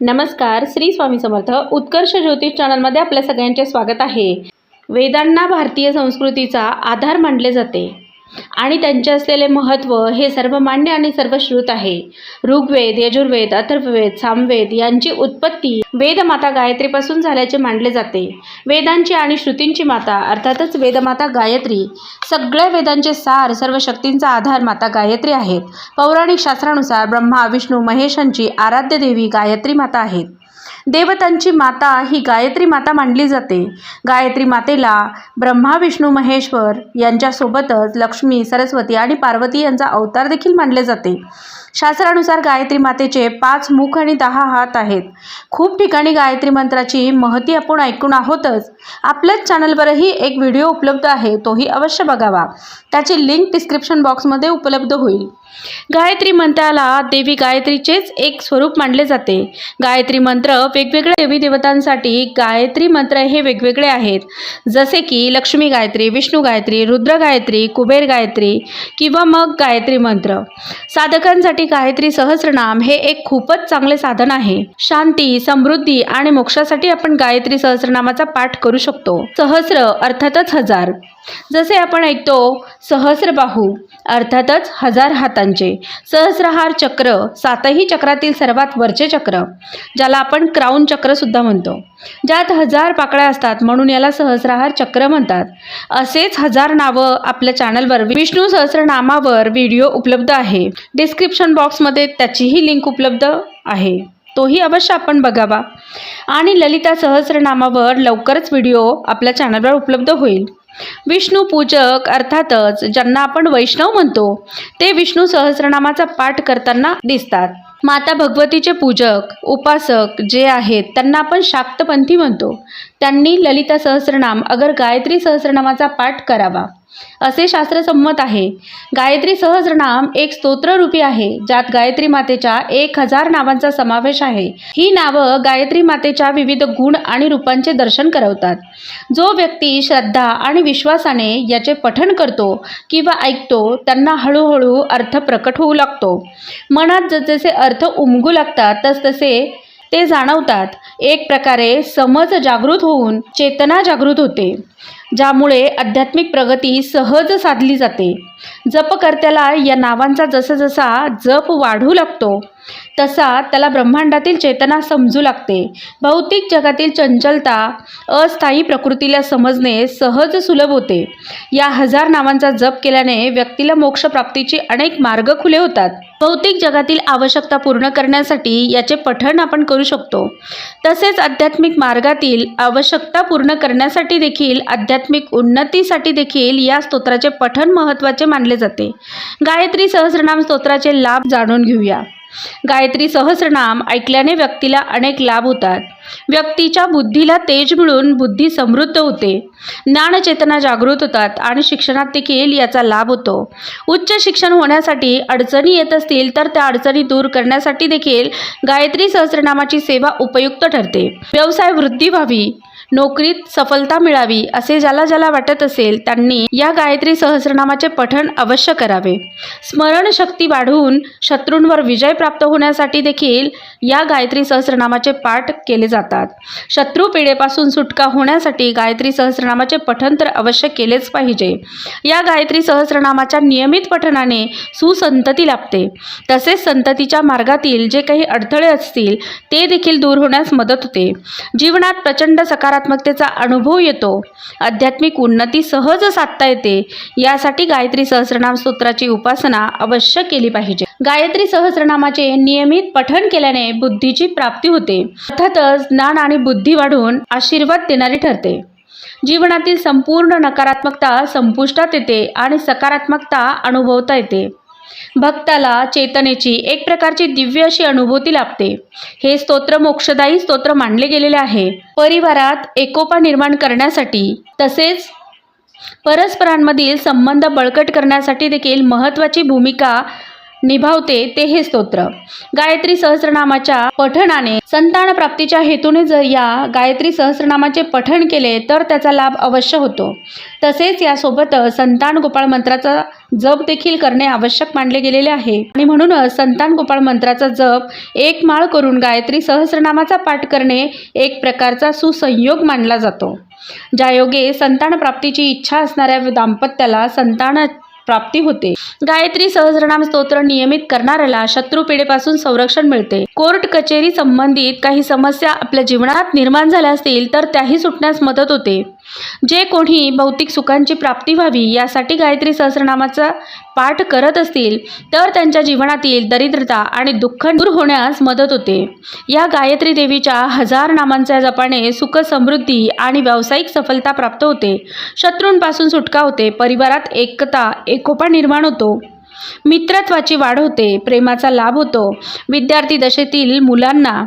नमस्कार श्री स्वामी समर्थ. उत्कर्ष ज्योतिष चॅनलमध्ये आपल्या सगळ्यांचे स्वागत आहे. वेदांना भारतीय संस्कृतीचा आधार मानले जाते. आणि त्यांचे असलेले महत्त्व हे सर्वमान्य आणि सर्वश्रुत आहे. ऋग्वेद यजुर्वेद अथर्ववेद सामवेद यांची उत्पत्ती वेदमाता गायत्रीपासून झाल्याचे मानले जाते. वेदांची आणि श्रुतींची माता अर्थातच वेदमाता गायत्री सगळ्या वेदांचे सार सर्व शक्तींचा आधार माता गायत्री आहेत. पौराणिक शास्त्रानुसार ब्रह्मा विष्णू महेशांची आराध्य देवी गायत्री माता आहेत. देवतांची माता ही गायत्री माता मानली जाते. गायत्री मातेला ब्रह्मा विष्णू महेश्वर यांच्यासोबतच लक्ष्मी सरस्वती आणि पार्वती यांचा अवतार देखील मानले जाते. शास्त्रानुसार गायत्री मातेचे पाच मुख आणि दहा हात आहेत. खूप ठिकाणी गायत्री मंत्राची महती आपण ऐकून आहोतच. आपल्याच चॅनलवरही एक व्हिडिओ उपलब्ध आहे तोही अवश्य बघावा. त्याची लिंक डिस्क्रिप्शन बॉक्समध्ये उपलब्ध होईल. गायत्री मंत्राला देवी गायत्रीचेच एक स्वरूप मानले जाते. गायत्री मंत्र वेगवेगळ्या देवी देवतांसाठी गायत्री मंत्र हे वेगवेगळे आहेत. जसे की लक्ष्मी गायत्री विष्णू गायत्री रुद्र गायत्री कुबेर गायत्री किंवा मग गायत्री मंत्र. साधकांसाठी गायत्री सहस्रनाम हे एक खूपच चांगले साधन आहे. शांती समृद्धी आणि मोक्षासाठी आपण गायत्री सहस्रनामाचा पाठ करू शकतो. सहस्र अर्थातच हजार. जसे आपण ऐकतो सहस्रबाहू अर्थातच हजार हातांचे. सहस्रहार चक्र सातही चक्रातील सर्वात वरचे चक्र ज्याला आपण क्राऊन चक्रसुद्धा म्हणतो. ज्यात हजार पाकळ्या असतात म्हणून याला सहस्रहार चक्र म्हणतात. असेच हजार नावं आपल्या चॅनलवर विष्णू सहस्रनामावर व्हिडिओ उपलब्ध आहे. डिस्क्रिप्शन बॉक्समध्ये त्याचीही लिंक उपलब्ध आहे. तोही अवश्य आपण बघावा. आणि ललिता सहस्रनामावर लवकरच व्हिडिओ आपल्या चॅनलवर उपलब्ध होईल. विष्णू पूजक अर्थातच ज्यांना आपण वैष्णव म्हणतो ते विष्णू सहस्रनामाचा पाठ करताना दिसतात. माता भगवतीचे पूजक उपासक जे आहेत त्यांना आपण शाक्तपंथी म्हणतो. त्यांनी ललिता सहस्रनाम अगर गायत्री सहस्रनामाचा पाठ करावा. असे शास्त्रसंमत आहे. गायत्री सहस्रनाम एक स्तोत्ररूपी आहे ज्यात गायत्री मातेच्या एक हजार नावांचा समावेश आहे. ही नावं गायत्री मातेच्या विविध गुण आणि रूपांचे दर्शन करवतात. जो व्यक्ती श्रद्धा आणि विश्वासाने याचे पठण करतो किंवा ऐकतो त्यांना हळूहळू अर्थ प्रकट होऊ लागतो. मनात जसजसे अर्थ उमगू लागतात तसतसे ते जाणवतात. एक प्रकारे समज जागृत होऊन चेतना जागृत होते ज्यामुळे आध्यात्मिक प्रगती सहज साधली जाते. जपकर्त्याला या नावांचा जसजसा जप वाढू लागतो तसा त्याला ब्रह्मांडातील चेतना समजू लागते. भौतिक जगातील चंचलता अस्थायी प्रकृतीला समजणे सहज सुलभ होते. या हजार नावांचा जप केल्याने व्यक्तीला मोक्षप्राप्तीचे अनेक मार्ग खुले होतात. भौतिक जगातील आवश्यकता पूर्ण करण्यासाठी याचे पठण आपण करू शकतो. तसेच आध्यात्मिक मार्गातील आवश्यकता पूर्ण करण्यासाठी देखील आध्यात्मिक उन्नतीसाठी देखील या स्तोत्राचे पठण महत्त्वाचे मानले जाते. गायत्री सहस्रनाम स्तोत्राचे लाभ जाणून घेऊया. गायत्री सहस्रनाम ऐकल्याने व्यक्तीला अनेक लाभ होतात. व्यक्तीच्या बुद्धीला तेज मिळून बुद्धी समृद्ध होते. ज्ञानचेतना जागृत होतात आणि शिक्षणात देखील याचा लाभ होतो. उच्च शिक्षण होण्यासाठी अडचणी येत असतील तर त्या अडचणी दूर करण्यासाठी देखील गायत्री सहस्रनामाची सेवा उपयुक्त ठरते. व्यवसाय वृद्धी व्हावी. नोकरीत सफलता मिळावी असे ज्याला ज्याला वाटत असेल त्यांनी या गायत्री सहस्रनामाचे पठण अवश्य करावे. स्मरणशक्ती वाढवून शत्रूंवर विजय प्राप्त होण्यासाठी देखील या गायत्री सहस्रनामाचे पाठ केले जातात. शत्रू पिढेपासून सुटका होण्यासाठी गायत्री सहस्रनामाचे पठण तर अवश्य केलेच पाहिजे. या गायत्री सहस्रनामाच्या नियमित पठणाने सुसंतती लाभते. तसेच संततीच्या मार्गातील जे काही अडथळे असतील ते देखील दूर होण्यास मदत होते. जीवनात प्रचंड सकारात्मकतेचा अनुभव येतो. आध्यात्मिक उन्नती सहज साधता येते. यासाठी गायत्री सहस्रनाम स्तोत्राची उपासना अवश्य केली पाहिजे. गायत्री सहस्रनामाचे नियमित पठण केल्याने बुद्धीची प्राप्ती होते. अर्थातच ज्ञान आणि बुद्धी वाढून आशीर्वाद देणारी ठरते. जीवनातील संपूर्ण नकारात्मकता संपुष्टात येते आणि सकारात्मकता अनुभवता येते. भक्ताला चेतनेची एक प्रकारची दिव्य अशी अनुभूती लाभते. हे स्तोत्र मोक्षदायी स्तोत्र मानले गेलेले आहे. परिवारात एकोपा निर्माण करण्यासाठी तसेच परस्परांमधील संबंध बळकट करण्यासाठी देखील महत्त्वाची भूमिका निभावते ते हे स्तोत्र. गायत्री सहस्रनामाच्या पठणाने संतान प्राप्तीच्या हेतूने जर या गायत्री सहस्रनामाचे पठण केले तर त्याचा लाभ अवश्य होतो. तसेच यासोबत संतान गोपाळ मंत्राचा जप देखील करणे आवश्यक मानले गेलेले आहे. आणि म्हणूनच संतान गोपाळ मंत्राचा जप एक माळ करून गायत्री सहस्रनामाचा पाठ करणे एक प्रकारचा सुसंयोग मानला जातो. ज्यायोगे संतान प्राप्तीची इच्छा असणाऱ्या दाम्पत्याला संतान प्राप्ती होते. गायत्री सहस्रनाम स्तोत्र नियमित करणाऱ्याला शत्रू पिढेपासून संरक्षण मिळते. कोर्ट कचेरी संबंधित काही समस्या आपल्या जीवनात निर्माण झाल्या असतील तर त्याही सुटण्यास मदत होते. जे कोणी भौतिक सुखांची प्राप्ती व्हावी यासाठी गायत्री सहस्रनामाचा पाठ करत असतील तर त्यांच्या जीवनातील दरिद्रता आणि दुःख दूर होण्यास मदत होते. या गायत्री देवीच्या हजार नामांच्या जपाने सुख समृद्धी आणि व्यावसायिक सफलता प्राप्त होते. शत्रूंपासून सुटका होते. परिवारात एकता एकोपा निर्माण होतो. मित्रत्वाची वाढ होते प्रेमाचा लाभ होतो. विद्यार्थी दशेतील मुलांना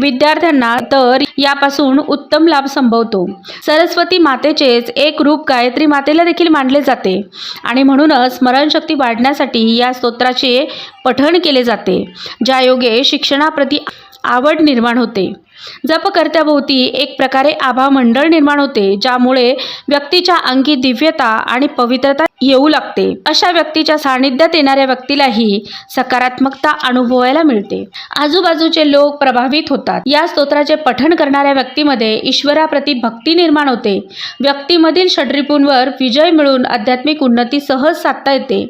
विद्यार्थ्यांना तर यापासून उत्तम लाभ संभवतो. सरस्वती मातेचेच एक रूप गायत्री मातेला देखील मानले जाते आणि म्हणूनच स्मरणशक्ती वाढण्यासाठी या स्तोत्राचे पठण केले जाते ज्यायोगे शिक्षणाप्रती आवड निर्माण होते. जपकर्त्याभोवती एक प्रकारे आभा मंडळ निर्माण होते ज्यामुळे व्यक्तीच्या अंगी दिव्यता आणि पवित्रता येऊ लागते. अशा व्यक्तीच्या सानिध्यात येणाऱ्या व्यक्तीलाही सकारात्मकता अनुभवायला मिळते. आजूबाजूचे लोक प्रभावित होतात. या स्तोत्राचे पठण करणाऱ्या व्यक्तीमध्ये ईश्वराप्रती भक्ती निर्माण होते. व्यक्तीमधील षड्रिपूंवर विजय मिळून आध्यात्मिक उन्नती सहज साधता येते.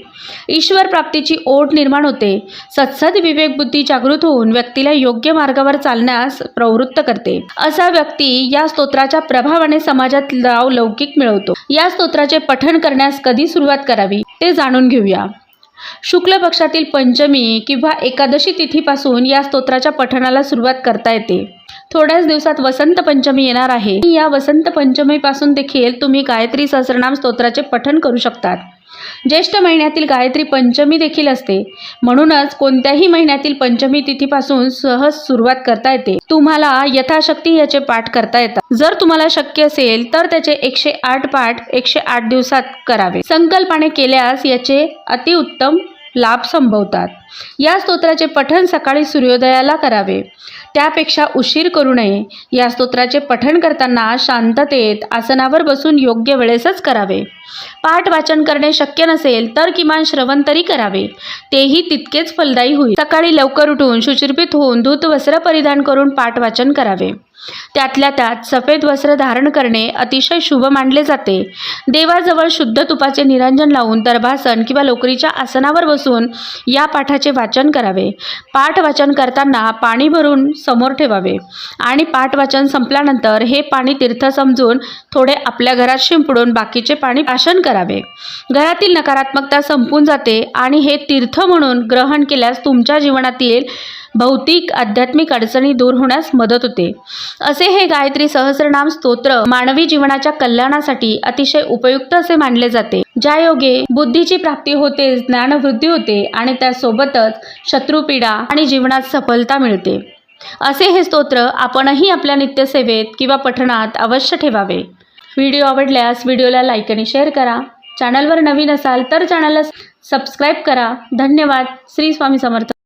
ईश्वर प्राप्तीची ओढ निर्माण होते. सत्सद विवेक बुद्धी जागृत होऊन व्यक्तीला योग्य मार्गावर चालण्यास प्रवृत्त करते. असा व्यक्ती या स्तोत्राच्या प्रभावाने समाजात लाव लौकिक मिळवतो. या स्तोत्राचे पठण करण्यास कधी सुरुवात करावी ते जाणून घेऊया. शुक्ल पक्षातील पंचमी किंवा एकादशी तिथीपासून या स्तोत्राच्या पठणाला सुरुवात करता येते. थोड्याच दिवसात वसंत पंचमी येणार आहे. या वसंत पंचमीपासून देखील तुम्ही गायत्री सहस्रनाम स्तोत्राचे पठण करू शकतात. ज्येष्ठ महिन्यातील गायत्री पंचमी देखील असते. म्हणूनच कोणत्याही महिन्यातील पंचमी तिथीपासून सहज सुरुवात करता येते. तुम्हाला यथाशक्ती याचे पाठ करता येतात. जर तुम्हाला शक्य असेल तर त्याचे एकशे आठ पाठ एकशे आठ दिवसात करावे. संकल्पाने केल्यास याचे अतिउत्तम लाभ संभवतात. या स्तोत्राचे पठण सकाळी सूर्योदयाला करावे. त्यापेक्षा उशीर करू नये. या स्तोत्राचे पठण करताना शांततेत आसनावर बसून योग्य वेळेसच करावे. पाठ वाचन करणे शक्य नसेल तर किमान श्रवण तरी करावे. तेही तितकेच फलदायी होईल. सकाळी लवकर उठून शुचिर्पित होऊन धूत वस्त्र परिधान करून पाठ वाचन करावे. त्यातल्या त्यात सफेद वस्त्र धारण करणे अतिशय शुभ मानले जाते. देवाजवळ शुद्ध तुपाचे निरंजन लावून दर्भासन किंवा लोकरीच्या आसनावर बसून या पाठाचे वाचन करावे. पाठ वाचन करताना पाणी भरून समोर ठेवावे. आणि पाठ वाचन संपल्यानंतर हे पाणी तीर्थ समजून थोडे आपल्या घरात शिंपडून बाकीचे पाणी भाषण करावे. घरातील नकारात्मकता संपून जाते आणि हे तीर्थ म्हणून ग्रहण केल्यास तुमच्या जीवनातील भौतिक आध्यात्मिक अडचणी दूर होण्यास मदत होते. असे हे गायत्री सहस्रनाम स्तोत्र मानवी जीवनाच्या कल्याणासाठी अतिशय उपयुक्त असे मानले जाते. ज्यायोगे बुद्धीची प्राप्ती होते ज्ञानवृद्धी होते आणि त्यासोबतच शत्रुपीडा आणि जीवनात सफलता मिळते. असे हे स्तोत्र आपणही आपल्या नित्यसेवेत किंवा पठणात अवश्य ठेवावे. व्हिडिओ आवडल्यास व्हिडिओला लाईक आणि शेअर करा. चॅनलवर नवीन असाल तर चॅनलला सबस्क्राईब करा. धन्यवाद. श्री स्वामी समर्थ